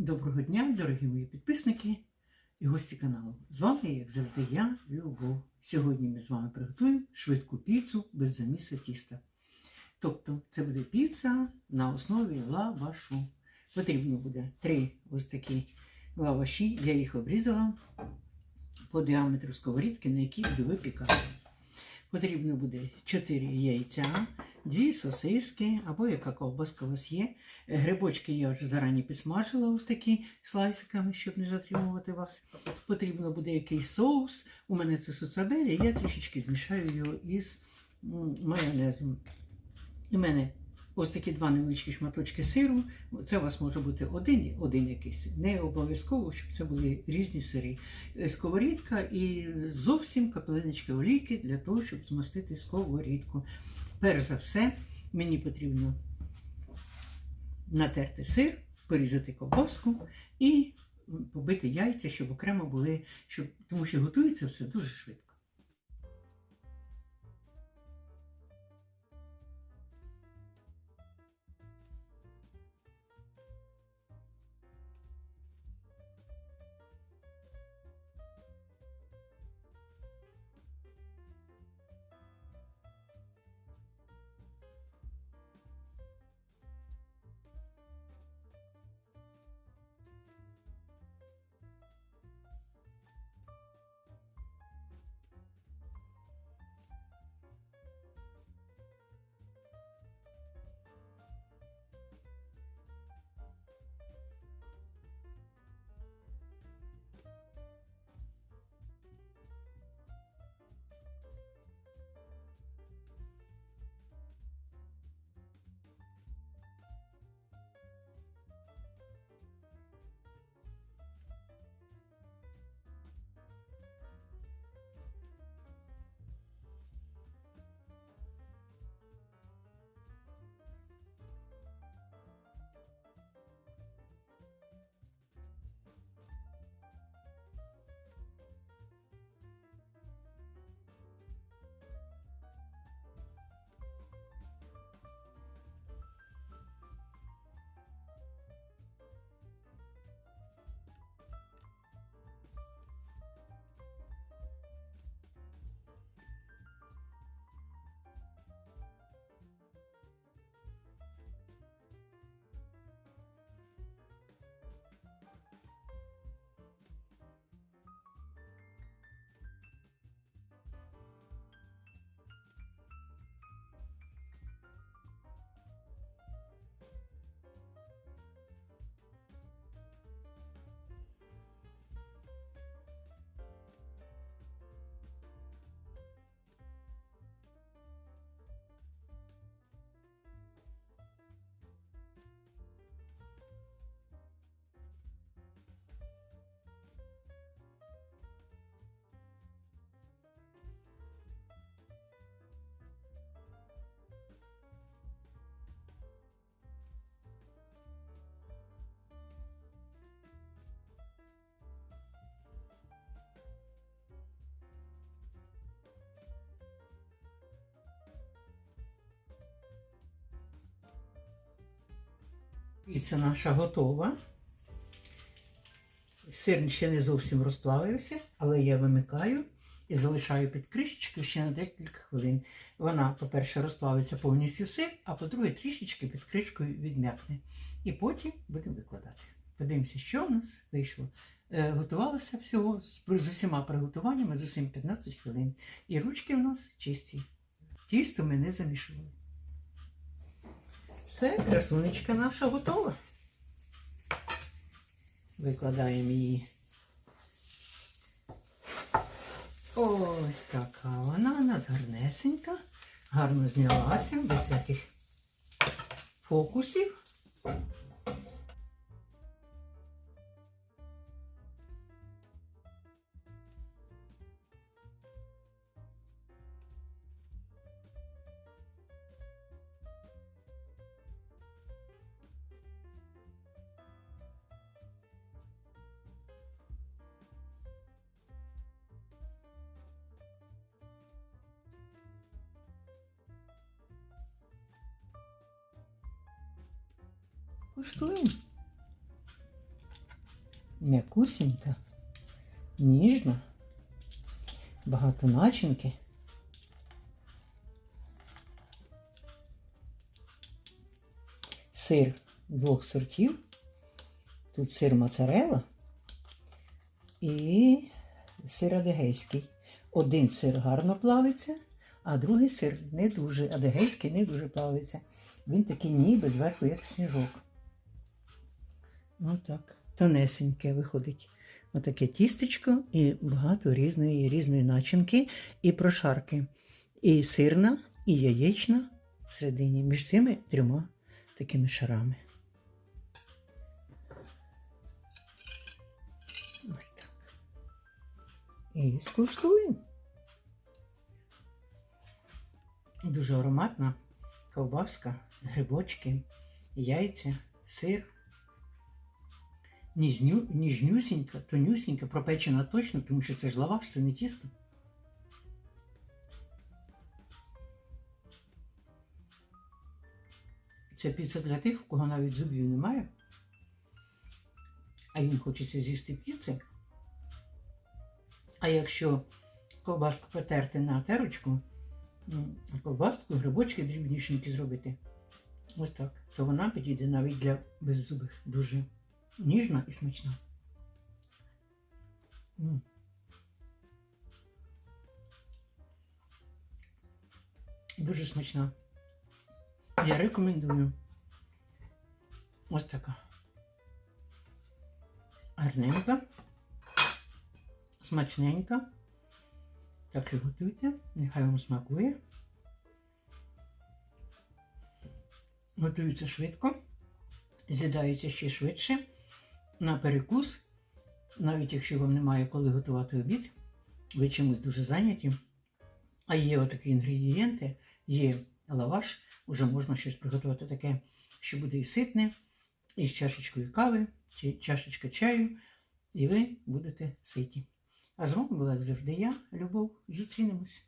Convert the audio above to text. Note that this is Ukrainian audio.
Доброго дня, дорогі мої підписники і гості каналу. З вами, як завжди, я, Любов. Сьогодні ми з вами приготуємо швидку піцу без заміса тіста. Тобто, це буде піца на основі лавашу. Потрібно буде три ось такі лаваші. Я їх обрізала по діаметру сковорідки, на якій буду випікати. Потрібно буде 4 яйця, 2 сосиски або яка ковбаска у вас є. Грибочки я вже зарані підсмажила ось такі слайсиками, щоб не затримувати вас. Потрібно буде якийсь соус. У мене це суцабелі, я трішечки змішаю його із майонезом. У мене ось такі два невеличкі шматочки сиру. Це у вас може бути один, один якийсь. Не обов'язково, щоб це були різні сири. Е, Сковорідка і зовсім капелиночки олійки для того, щоб змастити сковорідку. Перш за все, мені потрібно натерти сир, порізати ковбаску і побити яйця, щоб окремо були, щоб, тому що готується все дуже швидко. Піца наша готова. Сир ще не зовсім розплавився, але я вимикаю і залишаю під кришечкою ще на декілька хвилин. Вона, по-перше, розплавиться повністю сир, а по-друге, трішечки під кришкою відм'якне. І потім будемо викладати. Подивимося, що в нас вийшло. Е, готувалося всього з, усіма приготуваннями з усім 15 хвилин. І ручки в нас чисті. Тісто ми не замішували. Все, красунечка наша готова. Викладаємо її. Ось така вона у нас гарнесенька, гарно знялася, без всяких фокусів. Куштуємо. м'якусінька, ніжна, багато начинки. Сир двох сортів. Тут сир моцарелла і сир адегейський. Один сир гарно плавиться, а другий сир не дуже. Адегейський не дуже плавиться. Він такий ніби зверху, як сніжок. Отак. Тонесеньке виходить. Отаке тістечко і багато різної різної начинки і прошарки. І сирна, і яєчна всередині між цими трьома такими шарами. Ось так. І скуштуємо. Дуже ароматна ковбаска, грибочки, яйця, сир. Ніжню, ніжнюсінька, тонюсінька, пропечена точно, тому що це ж лаваш, це не тісто. Це піца для тих, в кого навіть зубів немає. А їм хочеться з'їсти піци. А якщо ковбаску потерти на терочку, м, ковбаску, грибочки дрібнішенькі зробити, ось так, то вона підійде навіть для беззубих. Дуже ніжна і смачна. М. Дуже смачна. Я рекомендую. Ось така. Гарненька, смачненька. Так що готуйте, нехай вам смакує. Готується швидко, з'їдається ще швидше. На перекус, навіть якщо вам немає коли готувати обід, ви чимось дуже зайняті. А є отакі інгредієнти, є лаваш, вже можна щось приготувати таке, що буде і ситне, і з чашечкою кави, чи чашечка чаю, і ви будете ситі. А з вами була, як завжди, я, Любов. Зустрінемось.